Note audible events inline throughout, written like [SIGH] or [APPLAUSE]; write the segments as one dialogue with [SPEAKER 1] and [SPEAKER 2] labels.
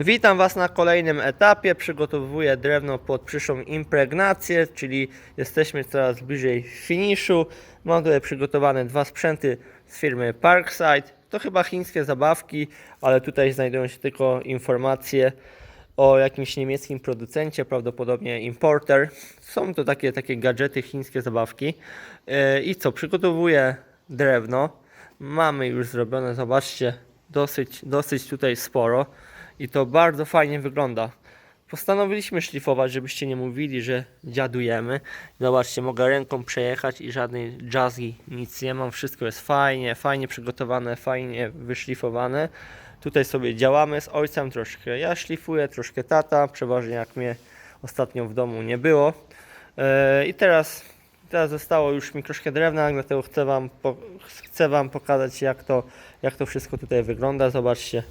[SPEAKER 1] Witam Was na kolejnym etapie. Przygotowuję drewno pod przyszłą impregnację, czyli jesteśmy coraz bliżej finiszu. Mam tutaj przygotowane dwa sprzęty z firmy Parkside. To chyba chińskie zabawki, ale tutaj znajdują się tylko informacje o jakimś niemieckim producencie, prawdopodobnie importer. Są to takie, takie gadżety, chińskie zabawki. Yy, I co, przygotowuję drewno. Mamy już zrobione, zobaczcie, dosyć, dosyć tutaj sporo i to bardzo fajnie wygląda. Postanowiliśmy szlifować, żebyście nie mówili, że dziadujemy. Zobaczcie, mogę ręką przejechać i żadnej jazzy, nic nie mam. Wszystko jest fajnie, fajnie przygotowane, fajnie wyszlifowane. Tutaj sobie działamy z ojcem troszkę. Ja szlifuję, troszkę tata, przeważnie jak mnie ostatnio w domu nie było. Yy, I teraz, teraz zostało już mi troszkę drewna, dlatego chcę wam, chcę wam pokazać jak to, jak to wszystko tutaj wygląda. Zobaczcie,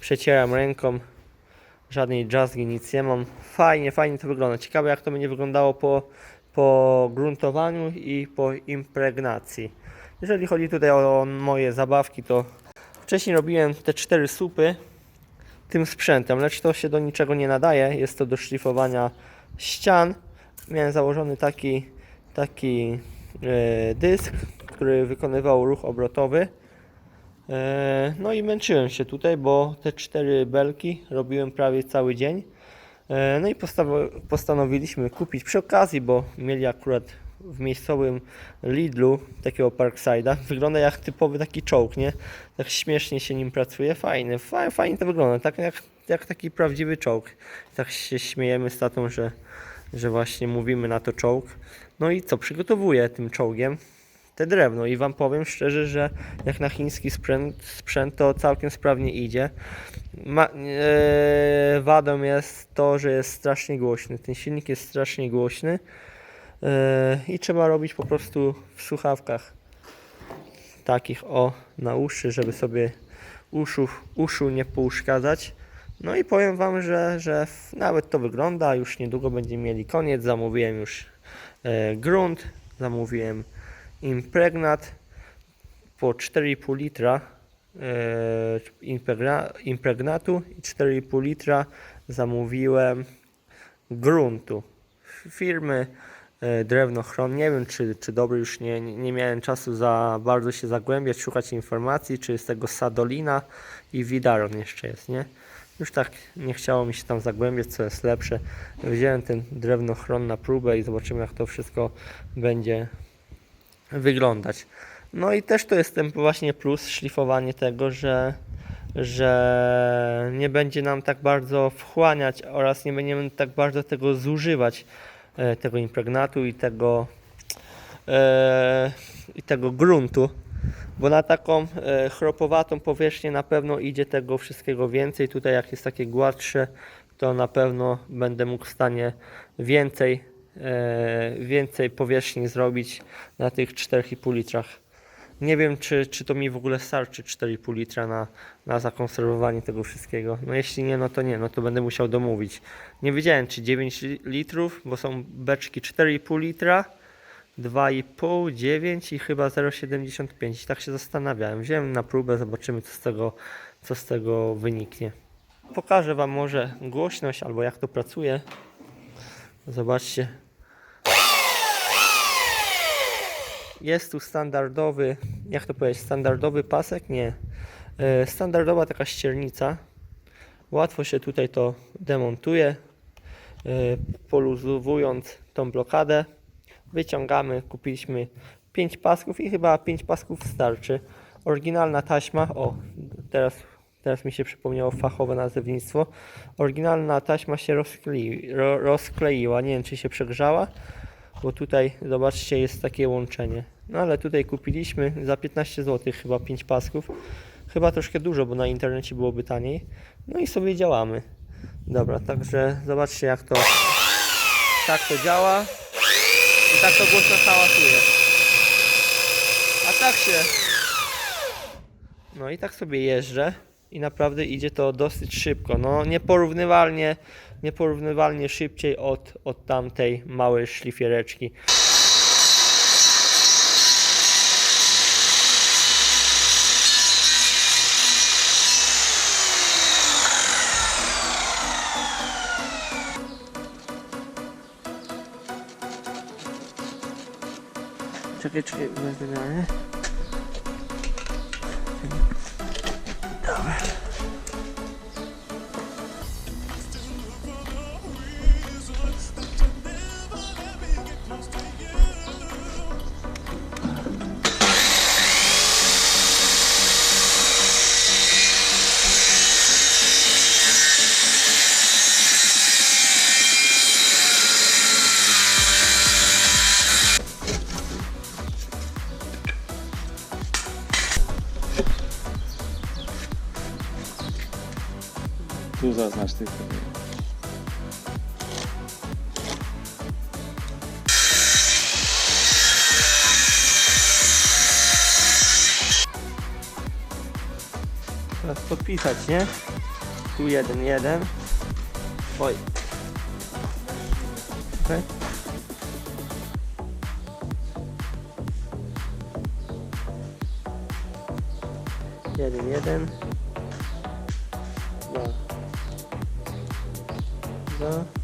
[SPEAKER 1] przecieram ręką, żadnej jazzgi, nic nie mam. Fajnie, fajnie to wygląda. Ciekawe jak to będzie wyglądało po, po gruntowaniu i po impregnacji. Jeżeli chodzi tutaj o moje zabawki, to wcześniej robiłem te cztery supy tym sprzętem, lecz to się do niczego nie nadaje. Jest to do szlifowania ścian. Miałem założony taki, taki e, dysk, który wykonywał ruch obrotowy. E, No i męczyłem się tutaj, bo te cztery belki robiłem prawie cały dzień. E, No i postanowiliśmy kupić przy okazji, bo mieli akurat w miejscowym Lidlu takiego Parkside'a. Wygląda jak typowy taki czołg, nie? Tak śmiesznie się nim pracuje, fajny, fajnie to wygląda, tak jak, jak taki prawdziwy czołg. Tak się śmiejemy z tatą, że, że właśnie mówimy na to czołg. No i co, przygotowuję tym czołgiem te drewno i wam powiem szczerze, że jak na chiński sprzęt, sprzęt to całkiem sprawnie idzie. Ma, e, wadą jest to, że jest strasznie głośny. Ten silnik jest strasznie głośny e, i trzeba robić po prostu w słuchawkach takich o na uszy, żeby sobie uszów, uszu nie pouszkadzać. No i powiem Wam, że, że nawet to wygląda, już niedługo będziemy mieli koniec. Zamówiłem już e, grunt, zamówiłem impregnat po 4,5 litra e, impregna, impregnatu i 4,5 litra zamówiłem gruntu firmy e, Drewnochron. Nie wiem, czy, czy dobry, już nie, nie miałem czasu za bardzo się zagłębiać, szukać informacji, czy z tego Sadolina i Widaron jeszcze jest, nie? Już tak nie chciało mi się tam zagłębiać, co jest lepsze. Wziąłem ten drewnochron na próbę i zobaczymy, jak to wszystko będzie wyglądać. No i też to jest ten właśnie plus, szlifowanie tego, że, że nie będzie nam tak bardzo wchłaniać oraz nie będziemy tak bardzo tego zużywać, e, tego impregnatu i tego, e, i tego gruntu. Bo na taką e, chropowatą powierzchnię na pewno idzie tego wszystkiego więcej. Tutaj jak jest takie gładsze, to na pewno będę mógł w stanie więcej, więcej powierzchni zrobić na tych 4,5 litrach. Nie wiem, czy, czy to mi w ogóle starczy 4,5 litra na, na zakonserwowanie tego wszystkiego. No jeśli nie, no to nie, no to będę musiał domówić. Nie wiedziałem, czy 9 li- litrów, bo są beczki 4,5 litra, 2,5, 9 i chyba 0,75. Tak się zastanawiałem. Wziąłem na próbę, zobaczymy co z tego, co z tego wyniknie. Pokażę Wam może głośność albo jak to pracuje. Zobaczcie. Jest tu standardowy, jak to powiedzieć, standardowy pasek? Nie. E, Standardowa taka ściernica. Łatwo się tutaj to demontuje. E, Poluzowując tą blokadę, wyciągamy. Kupiliśmy 5 pasków i chyba 5 pasków starczy. Oryginalna taśma, o teraz, teraz mi się przypomniało fachowe nazewnictwo. Oryginalna taśma się rozklei, ro, rozkleiła, nie wiem czy się przegrzała, bo tutaj zobaczcie jest takie łączenie. No ale tutaj kupiliśmy za 15 zł chyba 5 pasków. Chyba troszkę dużo, bo na internecie byłoby taniej. No i sobie działamy. Dobra, także zobaczcie jak to tak to działa. I tak to głośno hałasuje. A tak się. No i tak sobie jeżdżę i naprawdę idzie to dosyć szybko. No nieporównywalnie, nieporównywalnie szybciej od, od tamtej małej szlifiereczki. Czekaj, czekaj, bez
[SPEAKER 2] zmiany. Zaznacz tylko.
[SPEAKER 1] Teraz podpisać, nie? Tu jeden, jeden. Oj. Okej. Jeden, jeden. 감사합니다.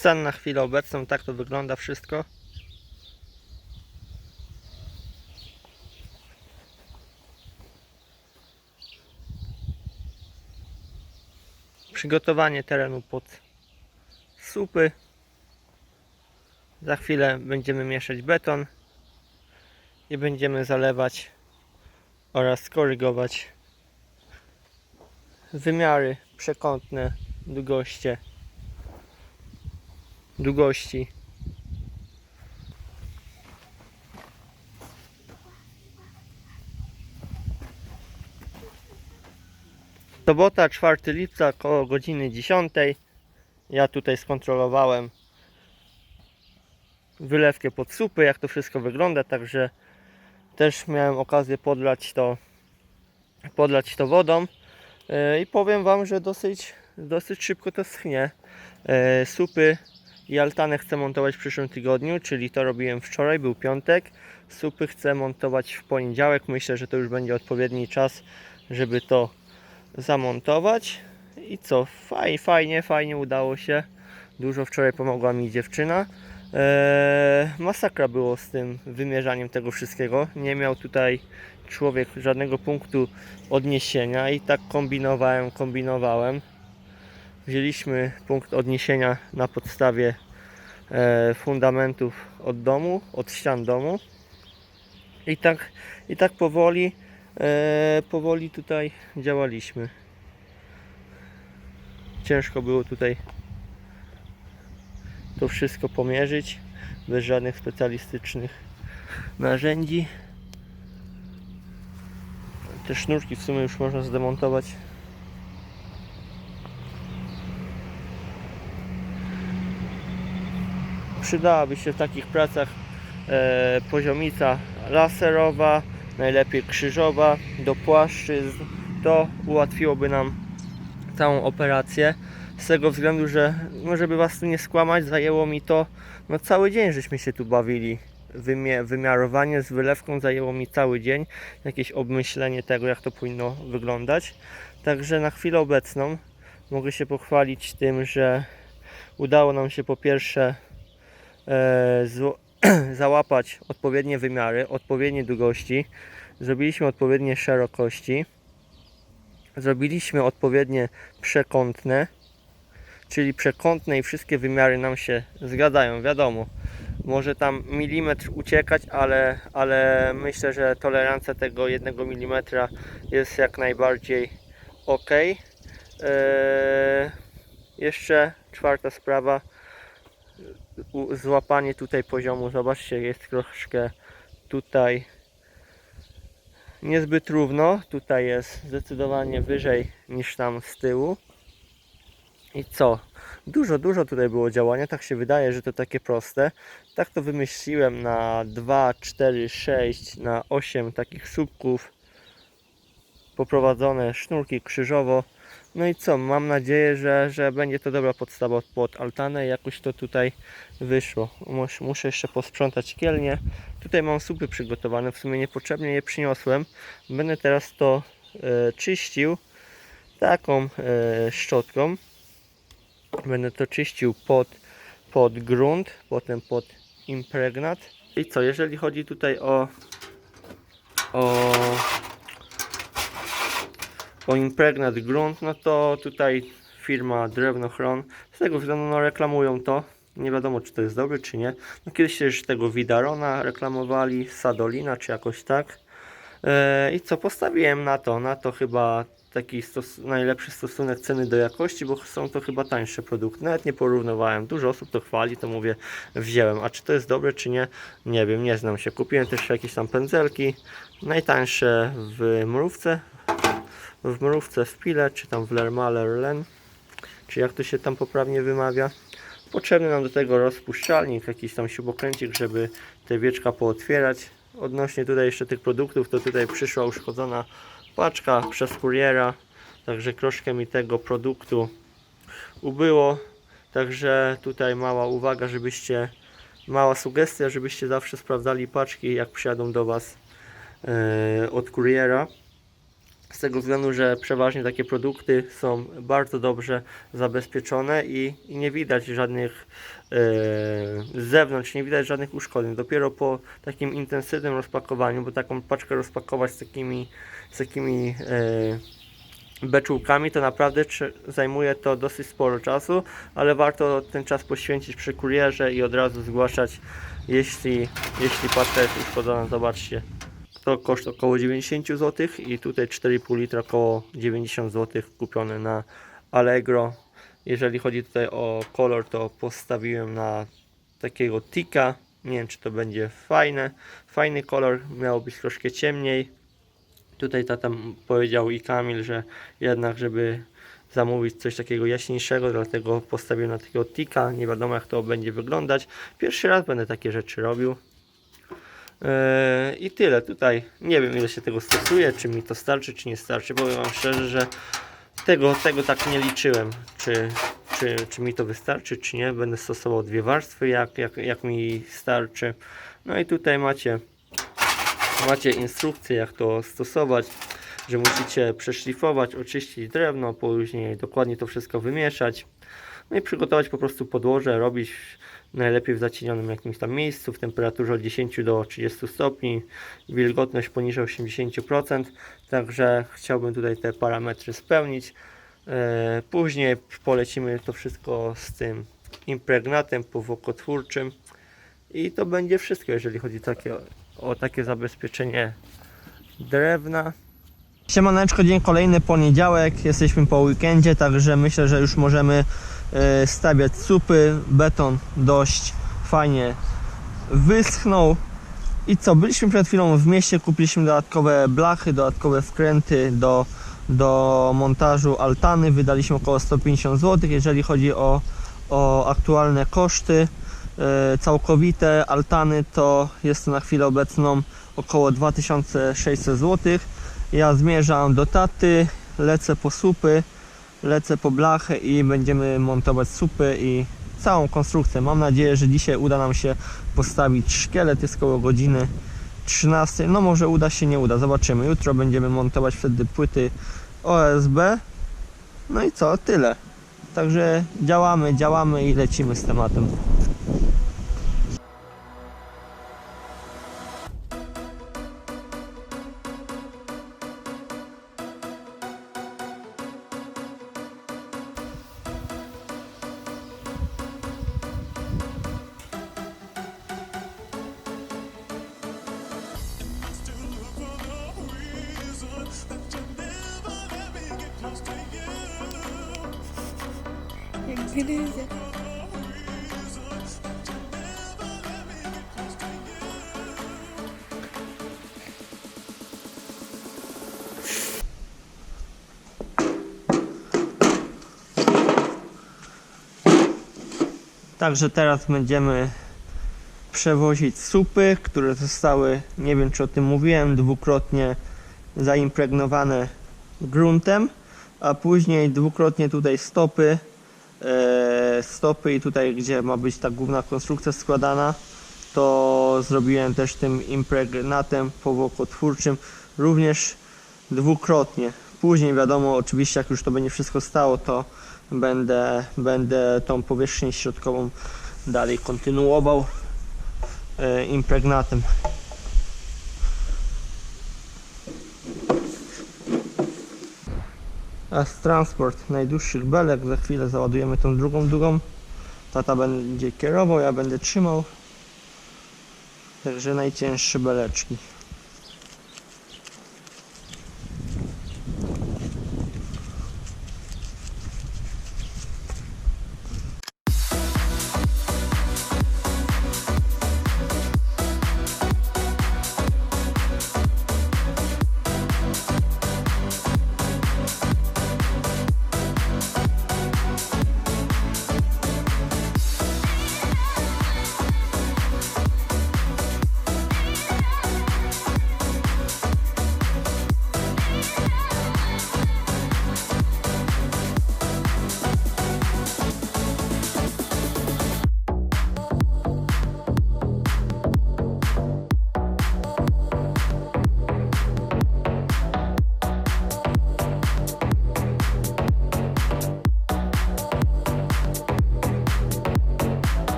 [SPEAKER 1] Stan na chwilę obecną, tak to wygląda wszystko. Przygotowanie terenu pod supy. Za chwilę będziemy mieszać beton i będziemy zalewać oraz korygować wymiary przekątne, długości, długości. Sobota 4 lipca około godziny 10. Ja tutaj skontrolowałem wylewkę pod supy, jak to wszystko wygląda, także też miałem okazję podlać to, podlać to wodą E, i powiem Wam, że dosyć, dosyć szybko to schnie. E, Supy i altanę chcę montować w przyszłym tygodniu, czyli to robiłem wczoraj, był piątek. Supy chcę montować w poniedziałek. Myślę, że to już będzie odpowiedni czas, żeby to zamontować. I co? Fajnie, fajnie, fajnie udało się. Dużo wczoraj pomogła mi dziewczyna. Eee, masakra było z tym wymierzaniem tego wszystkiego. Nie miał tutaj człowiek żadnego punktu odniesienia i tak kombinowałem, kombinowałem. Wzięliśmy punkt odniesienia na podstawie e, fundamentów od domu, od ścian domu. I tak, i tak powoli, e, powoli tutaj działaliśmy. Ciężko było tutaj to wszystko pomierzyć bez żadnych specjalistycznych narzędzi. Te sznurki w sumie już można zdemontować. Przydałaby się w takich pracach e, poziomica laserowa, najlepiej krzyżowa do płaszczyzn. To ułatwiłoby nam całą operację. Z tego względu, że no żeby was tu nie skłamać, zajęło mi to no cały dzień żeśmy się tu bawili. Wymiarowanie z wylewką zajęło mi cały dzień. Jakieś obmyślenie tego, jak to powinno wyglądać. Także na chwilę obecną mogę się pochwalić tym, że udało nam się po pierwsze [CLEARS THROAT] załapać odpowiednie wymiary, odpowiednie długości. Zrobiliśmy odpowiednie szerokości. Zrobiliśmy odpowiednie przekątne, czyli przekątne i wszystkie wymiary nam się zgadzają, wiadomo. Może tam milimetr uciekać, ale, ale myślę, że tolerancja tego jednego milimetra jest jak najbardziej ok. Eee, jeszcze czwarta sprawa. Złapanie tutaj poziomu, zobaczcie, jest troszkę tutaj niezbyt równo. Tutaj jest zdecydowanie wyżej niż tam z tyłu. I co? Dużo, dużo tutaj było działania. Tak się wydaje, że to takie proste. Tak to wymyśliłem na 2, 4, 6, na 8 takich słupków. Poprowadzone sznurki krzyżowo. No i co? Mam nadzieję, że, że będzie to dobra podstawa pod altanę. Jakoś to tutaj wyszło. Mus, muszę jeszcze posprzątać kielnie. Tutaj mam supy przygotowane. W sumie niepotrzebnie je przyniosłem. Będę teraz to e, czyścił taką e, szczotką. Będę to czyścił pod, pod grunt, potem pod impregnat. I co, jeżeli chodzi tutaj o o, o impregnat grunt, no to tutaj firma Drewnochron, z tego względu no, reklamują to. Nie wiadomo, czy to jest dobre, czy nie. No, kiedyś też tego Widarona reklamowali, Sadolina, czy jakoś tak. E, I co, postawiłem na to, na to chyba taki stos najlepszy stosunek ceny do jakości, bo są to chyba tańsze produkty. Nawet nie porównywałem. Dużo osób to chwali, to mówię, wziąłem. A czy to jest dobre, czy nie? Nie wiem, nie znam się. Kupiłem też jakieś tam pędzelki. Najtańsze w mrówce. W mrówce w Pile, czy tam w Lerma Lerlen. Czy jak to się tam poprawnie wymawia. Potrzebny nam do tego rozpuszczalnik, jakiś tam śrubokręcik, żeby te wieczka pootwierać. Odnośnie tutaj jeszcze tych produktów, to tutaj przyszła uszkodzona paczka przez kuriera, także troszkę mi tego produktu ubyło. Także tutaj mała uwaga, żebyście, mała sugestia, żebyście zawsze sprawdzali paczki, jak przyjadą do Was e, od kuriera. Z tego względu, że przeważnie takie produkty są bardzo dobrze zabezpieczone i, i nie widać żadnych e, z zewnątrz, nie widać żadnych uszkodzeń. Dopiero po takim intensywnym rozpakowaniu, bo taką paczkę rozpakować z takimi, z takimi e, beczułkami, to naprawdę zajmuje to dosyć sporo czasu, ale warto ten czas poświęcić przy kurierze i od razu zgłaszać, jeśli, jeśli paczka jest uszkodzona. Zobaczcie, to koszt około 90 zł i tutaj 4,5 litra około 90 zł kupione na Allegro. Jeżeli chodzi tutaj o kolor, to postawiłem na takiego tika. Nie wiem, czy to będzie fajne. Fajny kolor, miało być troszkę ciemniej. Tutaj tata powiedział i Kamil, że jednak, żeby zamówić coś takiego jaśniejszego, dlatego postawiłem na takiego tika. Nie wiadomo, jak to będzie wyglądać. Pierwszy raz będę takie rzeczy robił. Eee, I tyle tutaj. Nie wiem ile się tego stosuje, czy mi to starczy, czy nie starczy. Powiem Wam szczerze, że tego, tego tak nie liczyłem, czy, czy, czy mi to wystarczy, czy nie. Będę stosował dwie warstwy, jak, jak, jak mi starczy. No i tutaj macie, macie instrukcję, jak to stosować. Że musicie przeszlifować, oczyścić drewno, później dokładnie to wszystko wymieszać. No i przygotować po prostu podłoże, robić najlepiej w zacienionym jakimś tam miejscu w temperaturze od 10 do 30 stopni, wilgotność poniżej 80%, także chciałbym tutaj te parametry spełnić. E, Później polecimy to wszystko z tym impregnatem powłokotwórczym i to będzie wszystko, jeżeli chodzi takie, o takie zabezpieczenie drewna. Siemaneczko, dzień kolejny, poniedziałek, jesteśmy po weekendzie, także myślę, że już możemy stawiać supy, beton dość fajnie wyschnął. I co, byliśmy przed chwilą w mieście, kupiliśmy dodatkowe blachy, dodatkowe wkręty do, do montażu altany, wydaliśmy około 150 zł, jeżeli chodzi o, o aktualne koszty e, całkowite altany, to jest na chwilę obecną około 2600 zł. Ja zmierzam do taty, lecę po supy, lecę po blachę i będziemy montować supy i całą konstrukcję. Mam nadzieję, że dzisiaj uda nam się postawić szkielet, jest koło godziny 13. No może uda się, nie uda, zobaczymy. Jutro będziemy montować wtedy płyty OSB. No i co, tyle. Także działamy, działamy i lecimy z tematem.
[SPEAKER 3] Gryzie.
[SPEAKER 1] Także teraz będziemy przewozić supy, które zostały, nie wiem czy o tym mówiłem, dwukrotnie zaimpregnowane gruntem, a później dwukrotnie tutaj stopy, stopy i tutaj gdzie ma być ta główna konstrukcja składana, to zrobiłem też tym impregnatem powłokotwórczym również dwukrotnie. Później wiadomo, oczywiście jak już to będzie wszystko stało, to będę, będę tą powierzchnię środkową dalej kontynuował e, impregnatem. Z transport najdłuższych belek, za chwilę załadujemy tą drugą długą. Tata będzie kierował, ja będę trzymał. Także najcięższe beleczki.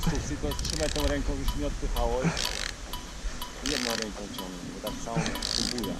[SPEAKER 2] Konstrukcji, to trzymaj tą ręką już nie odpychało jedną ręką ciągnę, bo tak całą próbuję.